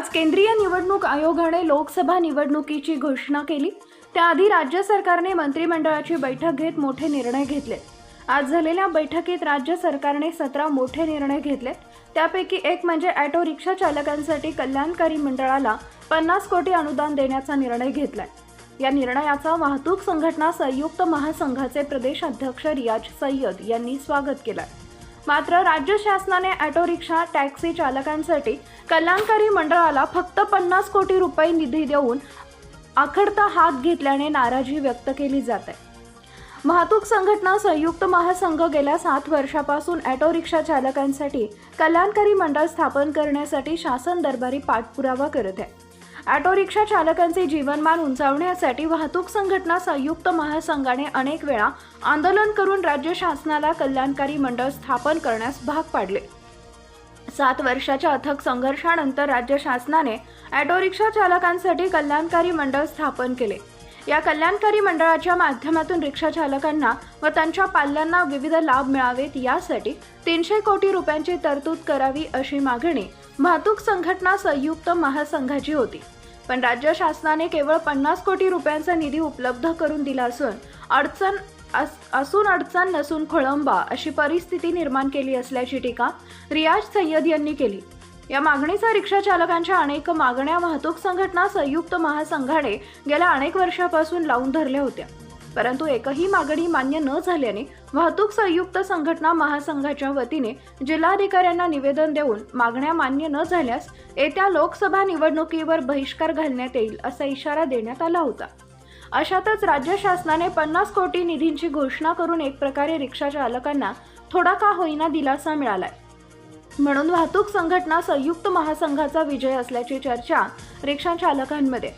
आज केंद्रीय निवडणूक आयोगाने लोकसभा निवडणुकीची घोषणा केली. त्याआधी राज्य सरकारने मंत्रिमंडळाची बैठक घेत मोठे निर्णय घेतले. आज झालेल्या बैठकीत राज्य सरकारने सतरा मोठे निर्णय घेतले. त्यापैकी एक म्हणजे ॲटो रिक्षा चालकांसाठी कल्याणकारी मंडळाला पन्नास कोटी अनुदान देण्याचा निर्णय घेतलाय. या निर्णयाचा वाहतूक संघटना संयुक्त महासंघाचे प्रदेश अध्यक्ष रियाज सय्यद यांनी स्वागत केलंय. मात्र राज्य शासनाने ऑटो रिक्षा टॅक्सी चालकांसाठी कल्याणकारी मंडळाला फक्त पन्नास कोटी रुपये निधी देऊन आखडता हात घेतल्याने नाराजी व्यक्त केली जाते. वाहतूक संघटना संयुक्त महासंघ गेल्या सात वर्षापासून ऑटो रिक्षा चालकांसाठी कल्याणकारी मंडळ स्थापन करण्यासाठी शासन दरबारी पाठपुरावा करत आहे. ऑटो रिक्षा चालकांचे जीवनमान उंचावण्यासाठी वाहतूक संघटना संयुक्त महासंघाने अनेक वेळा आंदोलन करून राज्य शासनाला कल्याणकारी मंडळ स्थापन करण्यास भाग पाडले. सात वर्षाच्या अथक संघर्षानंतर राज्य शासनाने ऑटो रिक्षा चालकांसाठी कल्याणकारी मंडळ स्थापन केले. या कल्याणकारी मंडळाच्या माध्यमातून रिक्षा चालकांना व त्यांच्या पाल्यांना विविध लाभ मिळावेत यासाठी तीनशे कोटी रुपयांची तरतूद करावी अशी मागणी वाहतूक संघटना संयुक्त महासंघाची होती. पण राज्य शासनाने केवळ पन्नास कोटी रुपयांचा निधी उपलब्ध करून दिला असून अडचण अस- असून अडचण नसून खोळंबा अशी परिस्थिती निर्माण केली असल्याची टीका रियाज सय्यद यांनी केली. या मागणीचा रिक्षा चालकांच्या अनेक मागण्या वाहतूक संघटना संयुक्त महासंघाने गेल्या अनेक वर्षापासून लावून धरल्या होत्या. परंतु एकही मागणी मान्य न झाल्याने वाहतूक संयुक्त संघटना महासंघाच्या वतीने जिल्हाधिकाऱ्यांना निवेदन देऊन मागण्या मान्य न झाल्यास येत्या लोकसभा निवडणुकीवर बहिष्कार घालण्यात येईल असा इशारा देण्यात आला होता. अशातच राज्य शासनाने पन्नास कोटी निधींची घोषणा करून एक प्रकारे रिक्षा चालकांना थोडा का होईना दिलासा मिळालाय. म्हणून वाहतूक संघटना संयुक्त महासंघाचा विजय असल्याची चर्चा रिक्षा चालकांमध्ये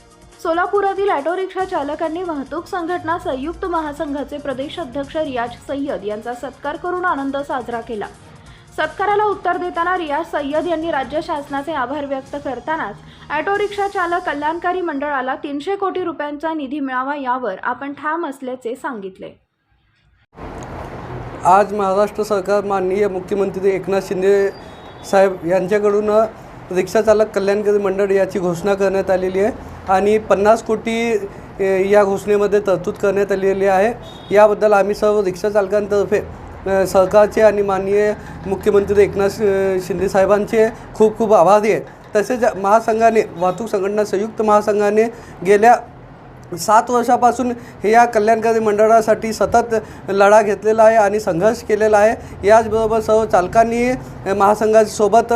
सोलापुरातील ऑटो रिक्षा चालकांनी वाहतूक संघटना संयुक्त महासंघाचे प्रदेश अध्यक्ष रियाज सय्यद यांचा सत्कार करून आनंद साजरा केला. सत्काराला उत्तर देताना रियाज सय्यद यांनी राज्य शासनाचे आभार व्यक्त करतानाच ऑटो रिक्षा चालक कल्याणकारी मंडळाला तीनशे कोटी रुपयांचा निधी मिळावा यावर आपण ठाम असल्याचे सांगितले. आज महाराष्ट्र सरकार माननीय मुख्यमंत्री एकनाथ शिंदे साहेब यांच्याकडून रिक्षाचालक कल्याणकारी मंडळ याची घोषणा करण्यात आलेली आहे आणि पन्नास कोटी या घोषणेमध्ये तरतूद करण्यात आलेली आहे. याबद्दल आम्ही सर्व रिक्षाचालकांतर्फे चालकांतर्फे सरकारचे आणि माननीय मुख्यमंत्री एकनाथ शिंदे साहेबांचे खूप खूप आभारी आहे. तसेच महासंघाने वाहतूक संघटना संयुक्त महासंघाने गेल्या सात वर्षापासून हे या कल्याणकारी मंडळासाठी सतत लढा घेतलेला आहे आणि संघर्ष केलेला आहे. याचबरोबर सर्व चालकांनी महासंघासोबत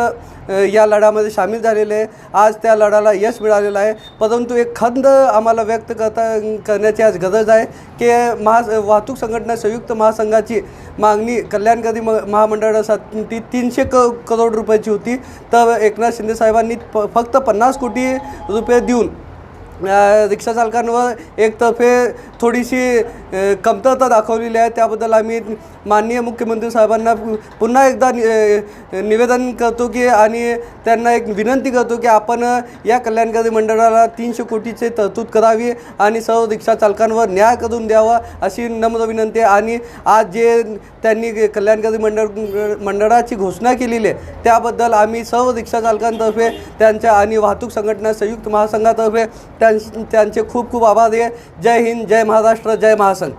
या लढ्यामध्ये सामील झालेले आहे. आज त्या लढ्याला यश मिळालेलं आहे. परंतु एक खंद आम्हाला व्यक्त करता करण्याची आज गरज आहे की महा वाहतूक संघटना संयुक्त महासंघाची मागणी कल्याणकारी म महामंडळासाठी तीनशे क करोड रुपयाची होती. तर एकनाथ शिंदे साहेबांनी फ फक्त पन्नास कोटी रुपये देऊन रिक्षाचालकांवर रिक्षा चालकांवर एकतर्फे थोडीशी कमतरता दाखवलेली आहे. त्याबद्दल आम्ही माननीय मुख्यमंत्री साहेबांना पुन्हा एकदा नि- निवेदन करतो की आणि त्यांना एक विनंती करतो की आपण या कल्याणकारी मंडळाला तीनशे कोटीचे तरतूद करावी आणि सर्व रिक्षा चालकांवर न्याय करून द्यावा अशी नम्र विनंती आहे. आणि आज जे त्यांनी कल्याणकारी मंडळ मंडळाची घोषणा केलेली आहे त्याबद्दल आम्ही सर्व रिक्षा चालकांतर्फे त्यांच्या आणि वाहतूक संघटना संयुक्त महासंघातर्फे त्या त्यांचे खूप खूप आभार. आहे जय हिंद जय महाराष्ट्र जय महासंघ.